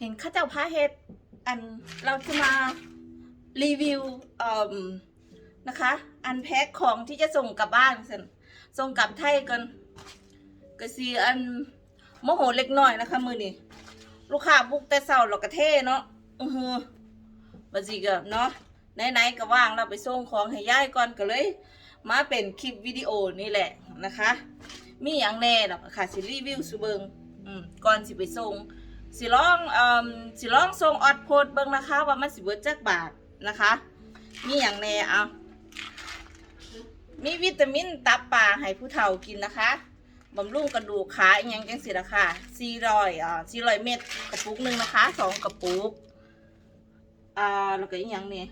เห็นข้าเจ้าพาเฮ็ดอันเราจะมารีวิวเอ่มนะคะ อันแพ็คของที่จะส่งกลับบ้านสิส่งกลับไทยกันก็สีอันโมโหเล็กน้อยนะคะ มือนี่ลูกค้าบุกแต่เศร้าเรากกระเทเนาะอือฮือบัดสิก็เนาะไหนๆก็ว่างเราไปส่งของให้ย่ายก่อนก็เลย มาเป็นคลิปวิดีโอนี่แหละนะคะ มีอย่างแน่หรอกค่ะสิรีวิวสุเบิงอืมก่อนสิไปส่ง สิลองเอ่อสิลองส่งออดโพดเบิงนะคะ ว่ามันสิเบิดจักบาทนะคะ มีอย่างแน่เอามีวิตามินตับปลาให้ผู้เฒ่ากินนะคะบำรุงกระดูกขาอย่างจังสิละค่ะสี่ร้อยอ่าสี่ร้อยเม็ดกระปุกหนึ่งนะคะสองกระปุกอ่าแล้วก็อีกอย่างนี่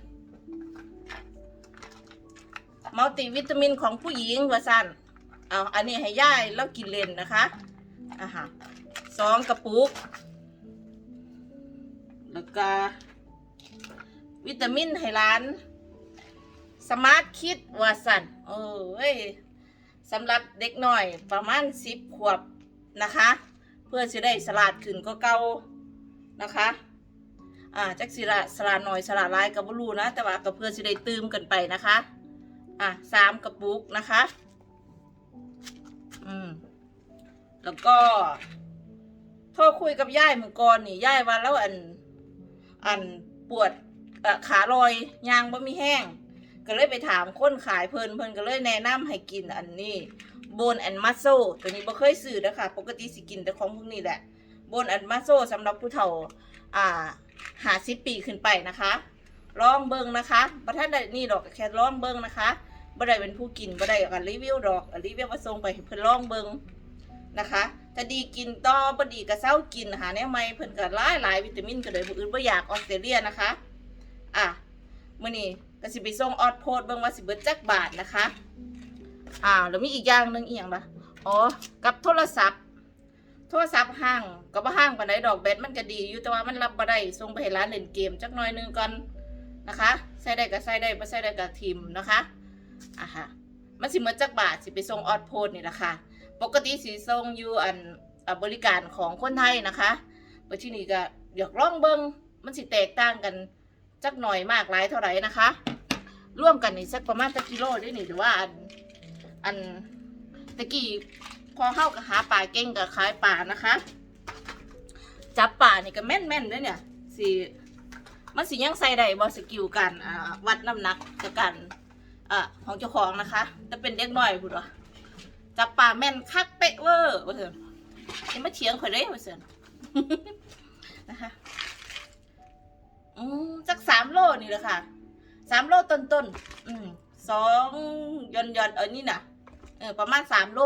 มัลติวิตามินของผู้หญิงว่าสั้นเอาอันนี้ให้ย่ายแล้วกินเลนนะคะอะฮะสองกระปุก แล้วก็ วิตามินให้ร้าน สมาร์ทคิดว่าสันโอ้ยสำหรับเด็กหน่อยประมาณสิบขวบนะคะ เพื่อจะได้สลาดขึ้นก็เก่านะคะ อ่าจักสิละสลาดหน่อยสลาดหลายกับบรูนะ แต่ว่าก็เพื่อจะได้ตืมกันไปนะคะ อะสามกระปุกนะคะ อืมแล้วก็โทรคุยกับย่ายเมื่อก่อนนี่ย่ายว่าแล้วอัน อันปวดขาลอยยางบ่มีแห้ง ก็เลยไปถามคนขายเพิ่นเพิ่นก็เลยแนะนำให้กินอันนี้โบนแอนมัสโซตัวนี้บ่เคยซื้อนะคะปกติสิกินแต่ของพวกนี้แหละโบนแอนมัสโซสำหรับผู้เฒ่าอ่าหาสิปีขึ้นไปนะคะลองเบิ่งนะคะบ่ทันได้นี่ดอกแค่ลองเบิ่งนะคะบ่ได้เป็นผู้กินบ่ได้กันรีวิวดอกรีวิวมาส่งไปเพิ่นลองเบิ่งนะคะ ถ้าดีกินต่อบ่ดีก็เศร้ากินหาแนวใหม่เพิ่นก็หลายหลายวิตามินก็เลยบ่อื่นบ่อยากออสเตรเลียนะคะ อะมื้อนี้ก็สิไปส่งออดโพดเบิ่งว่าสิเบิดจักบาทนะคะอ่าแล้วมีอีกอย่างหนึงอีหยังล่ะอ๋อกับโทรศัพท์โทรศัพท์ห้างก็บ่ห้างปานใดดอกแบตมันก็ดีอยู่แต่ว่ามันรับบ่ได้ส่งไปให้ร้านเล่นเกมจักหน่อยนึงก่อนนะคะใช้ได้ก็ใช้ได้บ่ใช้ได้ก็ทิมนะคะอะค่ะมันสิเบิดจักบาทสิไปส่งออดโพดนี่ล่ะค่ะ ปกติสิส่งอยู่อันบริการของคนไทยนะคะไปที่นี่ก็อยากลองเบิงมันสิแตกต่างกันจักหน่อยมากหลายเท่าไหร่นะคะ ร่วมกันนี่สักประมาณสักกิโลได้นี่หรือว่าอันอันตะกี้พอเข้ากับหาป่าเก่งกับขายป่านะคะ จับป่านี่ก็แม่นแม่นๆเลยเนี่ยสิมันสิยังใส่ได้บอสกิลกันวัดน้ำหนักกับกันอของเจ้าของนะคะจะเป็นเด็กน้อยบุตร จับป่าแม่นคักเป๊ะเวอร์ว่าเถอะยังมาเถียงข่อยได้ว่าเถอะนะคะอืมจักสามโลนี่แหละค่ะสามโลต้นต้นอืมสองย่อนย่อนเออนี่น่ะเออประมาณสามโล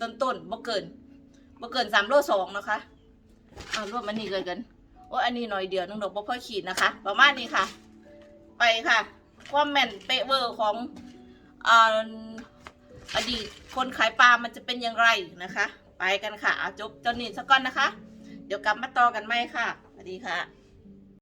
ต้นต้นบ่เกินบ่เกินสามโลสองนะคะเอารวมอันนี้เลยกันโอ้อันนี้หน่อยเดียวนึงดอกบ่พอขีดนะคะ ประมาณนี้ค่ะ ไปค่ะ ความแม่นเป๊ะเวอร์ของอ่า อดีตคนขายปลามันจะเป็นอย่างไรนะคะ ไปกันค่ะจบจนนี้สักก่อนนะคะ เดี๋ยวกลับมาต่อกันไหมค่ะสวัสดีค่ะ